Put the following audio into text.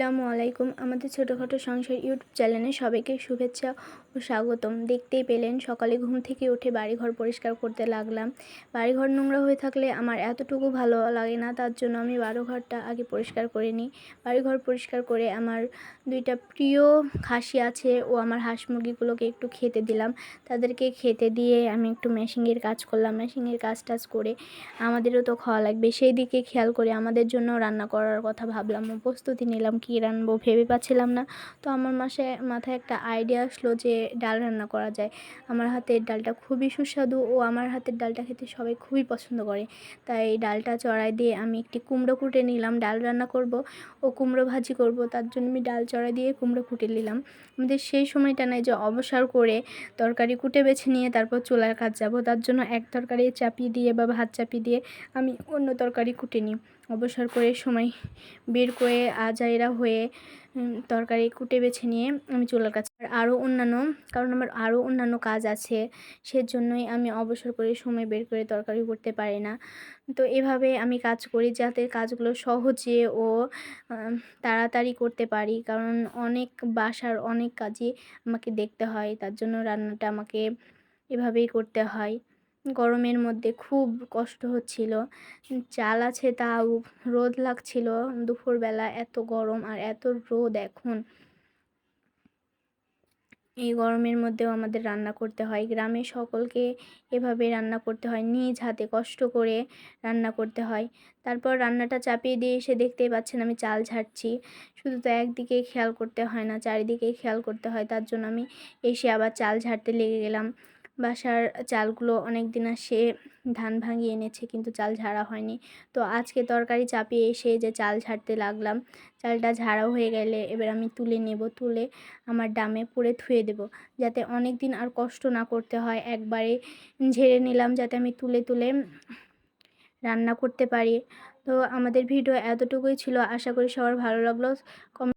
আসসালামু আলাইকুম। আমাদের ছোটোখাটো সংসার ইউটিউব চ্যানেলে সবাইকে শুভেচ্ছা ও স্বাগতম। দেখতেই পেলেন সকালে ঘুম থেকে উঠে বাড়িঘর পরিষ্কার করতে লাগলাম। বাড়িঘর নোংরা হয়ে থাকলে আমার এতটুকু ভালো লাগে না, তার জন্য আমি বারোঘরটা আগে পরিষ্কার করে নিই। বাড়িঘর পরিষ্কার করে আমার দুইটা প্রিয় খাসি আছে, ও আমার হাঁস মুরগিগুলোকে একটু খেতে দিলাম। তাদেরকে খেতে দিয়ে আমি একটু মেশিনের কাজ করলাম। মেশিনের কাজ টাজ করে আমাদেরও তো খাওয়া লাগবে। সেই দিকে খেয়াল করে আমাদের জন্য রান্না করার কথা ভাবলাম। প্রস্তুতি নিলাম কী রান্নাবো ভেবে পাচ্ছিলাম না। তো আমার মাসে, মাথায় একটা আইডিয়া আসলো যে ডাল রান্না করা যায়। আমার হাতের ডালটা খুবই সুস্বাদু ও আমার হাতের ডালটা খেতে সবাই খুবই পছন্দ করে। তাই ডালটা চড়াই দিয়ে আমি একটি কুমড়ো কুটে নিলাম, ডাল রান্না করব। ও কুমড়ো ভাজি করব, তার জন্য আমি ডাল চড়াই দিয়ে কুমড়ো কুটে নিলাম। আমাদের সেই সময়টা নাই যে অবসর করে তরকারি কুটে বেছে নিয়ে তারপর চুলার কাজ যাব। তার জন্য এক তরকারি চাপিয়ে দিয়ে বা ভাত চাপিয়ে দিয়ে আমি অন্য তরকারি কুটে নিই। অবসর করে সময় বের করে আজাইরা হয়ে তরকারি কুটে বেছে নিয়ে আমি চুলার কাছে আর আরও অন্যান্য, কারণ আমার আরও অন্যান্য কাজ আছে, সেজন্যই আমি অবসর করে সময় বের করে তরকারি করতে পারি না। তো এভাবে আমি কাজ করি যাতে কাজগুলো সহজে ও তাড়াতাড়ি করতে পারি। কারণ অনেক বাসার অনেক কাজই আমাকে দেখতে হয়, তার জন্য রান্নাটা আমাকে এভাবেই করতে হয়। গরমের মধ্যে খুব কষ্ট হচ্ছিল। চাল আছে তাও, রোদ লাগছিল দুপুরবেলা, এত গরম আর এত রোদ এখন। এই গরমের মধ্যেও আমাদের রান্না করতে হয়। গ্রামে সকলকে এভাবে রান্না করতে হয়, নিজ হাতে কষ্ট করে রান্না করতে হয়। তারপর রান্নাটা চাপিয়ে দিয়ে এসে দেখতেই পাচ্ছেন আমি চাল ঝাড়ছি। শুধু তো একদিকে খেয়াল করতে হয় না চারিদিকেই খেয়াল করতে হয়। তার জন্য আমি এসে আবার চাল ঝাড়তে লেগে গেলাম। বাসার চালগুলো অনেক দিন আসে ধান ভাঙিয়ে এনেছে, কিন্তু চাল ঝাড়া হয়নি। তো আজকে তরকারি চাপিয়ে এসে যে চাল ঝাড়তে লাগলাম, চালটা ঝাড়াও হয়ে গেলে এবার আমি তুলে নেব, তুলে আমার ডামে পুড়ে ধুয়ে দেব, যাতে অনেক দিন আর কষ্ট না করতে হয়। একবারে ঝেড়ে নিলাম যাতে আমি তুলে তুলে রান্না করতে পারি। তো আমাদের ভিডিও এতটুকুই ছিল, আশা করি সবার ভালো লাগল। কম